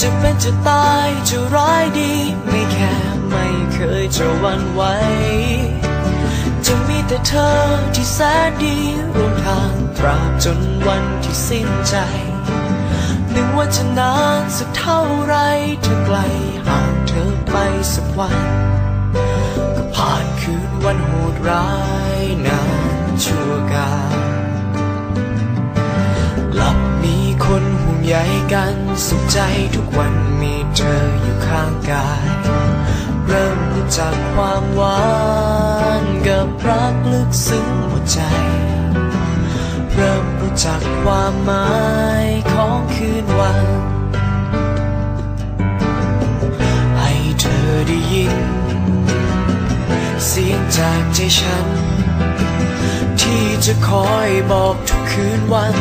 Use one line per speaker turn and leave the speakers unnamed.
จะเป็นจะตายจะร้ายดี ไม่แค่ไม่เคยจะวันไหวจะมีแต่เธอที่แสนดีร่วมทางตราบจนวันที่สิ้นใจนึ่งว่าจะนานสักเท่าไรเธอไกลห่างเธอไปสักวัน ก็ผ่านคืนวันโหดร้ายนา คนห่วงใยกันสุขใจทุกวันมีเธออยู่ข้างกาย เริ่มรู้จักความหวานกับรักลึกซึ้งหัวใจ เริ่มรู้จักความหมายของคืนวัน ให้เธอได้ยิน เสียงจากใจฉัน ที่จะคอยบอกทุกคืนวัน